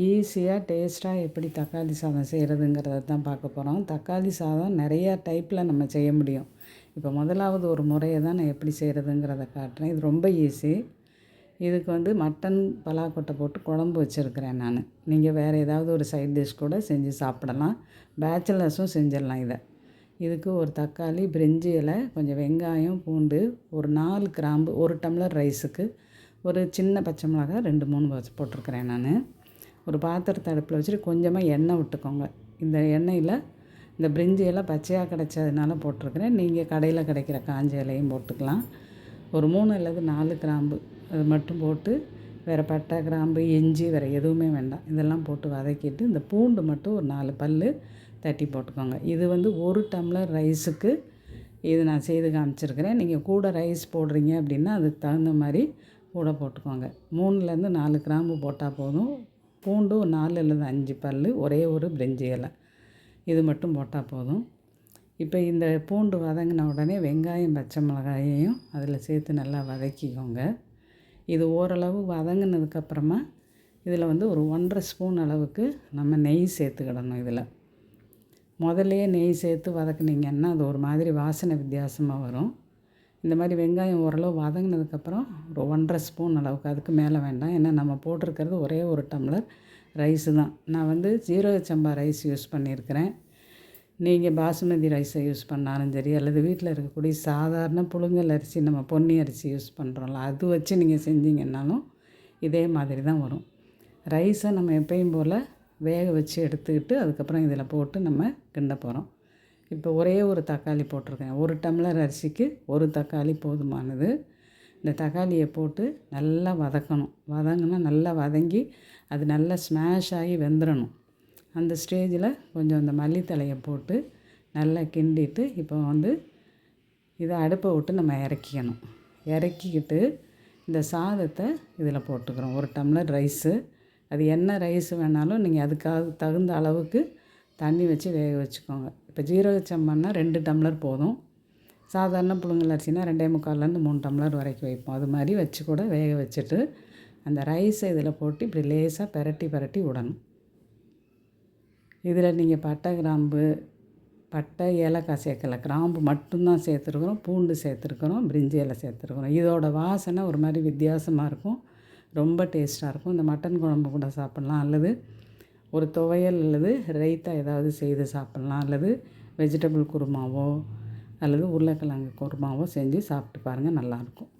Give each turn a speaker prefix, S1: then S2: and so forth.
S1: ஈஸியாக டேஸ்ட்டாக எப்படி தக்காளி சாதம் செய்கிறதுங்கிறத தான் பார்க்க போகிறோம் தக்காளி சாதம் நிறையா டைப்பில் நம்ம செய்ய முடியும். இப்போ முதலாவது ஒரு முறையை தான் நான் எப்படி செய்கிறதுங்கிறத காட்டுறேன். இது ரொம்ப ஈஸி. இதுக்கு வந்து மட்டன் பலாக்கொட்டை போட்டு குழம்பு வச்சுருக்கிறேன் நான். நீங்கள் வேறு ஏதாவது ஒரு சைட் டிஷ் கூட செஞ்சு சாப்பிடலாம். பேச்சுலர்ஸும் செஞ்சிடலாம் இதை. இதுக்கு ஒரு தக்காளி பிரிஞ்சி இலை கொஞ்சம் வெங்காயம் பூண்டு ஒரு நாலு கிராம்பு ஒரு டம்ளர் ரைஸுக்கு ஒரு சின்ன பச்சை மிளகாய் ரெண்டு மூணு போட்டிருக்கிறேன் நான். ஒரு பாத்திரத்தை அடுப்பில் வச்சுட்டு கொஞ்சமாக எண்ணெய் விட்டுக்கோங்க. இந்த எண்ணெயில் இந்த பிரிஞ்சி இலை பச்சையாக கிடைச்சதுனால போட்டிருக்கிறேன். நீங்கள் கடையில் கிடைக்கிற காஞ்ச இலையும் போட்டுக்கலாம். ஒரு மூணு அல்லது நாலு கிராம்பு அது மட்டும் போட்டு வேறு பட்டை கிராம்பு இஞ்சி வேறு எதுவுமே வேண்டாம். இதெல்லாம் போட்டு வதக்கிட்டு இந்த பூண்டு மட்டும் ஒரு நாலு பல் தட்டி போட்டுக்கோங்க. இது வந்து ஒரு டம்ளர் ரைஸுக்கு இது நான் செய்து காமிச்சிருக்கிறேன். நீங்கள் கூட ரைஸ் போடுறீங்க அப்படின்னா அதுக்கு தகுந்த மாதிரி கூட போட்டுக்கோங்க. மூணுலேருந்து நாலு கிராம்பு போட்டால் போதும். பூண்டு ஒரு நாலு அல்லது அஞ்சு பல் ஒரே ஒரு பிரிஞ்சி இலை. இது மட்டும் போட்டால் போதும். இப்போ இந்த பூண்டு வதங்கின உடனே வெங்காயம் பச்சை மிளகாயையும் அதில் சேர்த்து நல்லா வதக்கிக்கோங்க. இது ஓரளவு வதங்கினதுக்கப்புறமா இதில் வந்து ஒரு ஒன்றரை ஸ்பூன் அளவுக்கு நம்ம நெய் சேர்த்துக்கிடணும் இதில். முதல்லையே நெய் சேர்த்து வதக்குனீங்கன்னா அது ஒரு மாதிரி வாசனை வித்தியாசமாக வரும். இந்த மாதிரி வெங்காயம் ஓரளவு வதங்கினதுக்கப்புறம் ஒரு ஒன்றரை ஸ்பூன் அளவுக்கு அதுக்கு மேலே வேண்டாம். ஏன்னா நம்ம போட்டிருக்கிறது ஒரே ஒரு டம்ளர் ரைஸு தான். நான் வந்து ஜீரக சம்பா ரைஸ் யூஸ் பண்ணியிருக்கிறேன். நீங்கள் பாசுமதி ரைஸை யூஸ் பண்ணாலும் சரி அல்லது வீட்டில் இருக்கக்கூடிய சாதாரண புழுங்கல் அரிசி நம்ம பொன்னி அரிசி யூஸ் பண்ணுறோம்ல அது வச்சு நீங்கள் செஞ்சீங்கன்னாலும் இதே மாதிரி தான் வரும். ரைஸை நம்ம எப்பயும் போல் வேக வச்சு எடுத்துக்கிட்டு அதுக்கப்புறம் இதில் போட்டு நம்ம கிண்ட போகிறோம் இப்போ ஒரே ஒரு தக்காளி போட்டிருக்கேன். ஒரு டம்ளர் அரிசிக்கு ஒரு தக்காளி போதுமானது. இந்த தக்காளியை போட்டு நல்லா வதக்கணும். வதங்கினா நல்லா வதங்கி அது நல்லா ஸ்மாஷ் ஆகி வெந்துடணும் அந்த ஸ்டேஜில் கொஞ்சம் அந்த மல்லித்தலையை போட்டு நல்லா கிண்டிட்டு இப்போ வந்து இதை அடுப்பை விட்டு நம்ம இறக்கிக்கணும். இறக்கிக்கிட்டு இந்த சாதத்தை இதில் போட்டுக்கிறோம். ஒரு டம்ளர் ரைஸு. அது என்ன ரைஸ் வேணாலும் நீங்கள் அதுக்காக தகுந்த அளவுக்கு தண்ணி வச்சு வேக வச்சுக்கோங்க. இப்போ ஜீரக சம்பான்னா ரெண்டு டம்ளர் போதும். சாதாரண புழுங்கல் அரிசினா ரெண்டே முக்கால்லேருந்து மூணு டம்ளர் வரைக்கும் வைப்போம். அது மாதிரி வச்சு கூட வேக வச்சுட்டு அந்த ரைஸை இதில் போட்டு இப்படி லேசாக பெரட்டி பெரட்டி விடணும். இதில் நீங்கள் பட்டை கிராம்பு பட்டை ஏலக்காய் சேர்க்கல கிராம்பு மட்டும்தான் சேர்த்துருக்குறோம் பூண்டு சேர்த்துருக்குறோம் பிரிஞ்சி இலை சேர்த்துருக்குறோம். இதோட வாசனை ஒரு மாதிரி வித்தியாசமாக இருக்கும். ரொம்ப டேஸ்ட்டாக இருக்கும். இந்த மட்டன் குழம்பு கூட சாப்பிட்லாம். அல்லது ஒரு துவையல் அல்லது ரைத்தா ஏதாவது செய்து சாப்பிட்லாம். அல்லது வெஜிடபிள் குருமாவோ அல்லது உருளைக்கிழங்கு குருமாவோ செஞ்சு சாப்பிட்டு பாருங்கள் நல்லாயிருக்கும்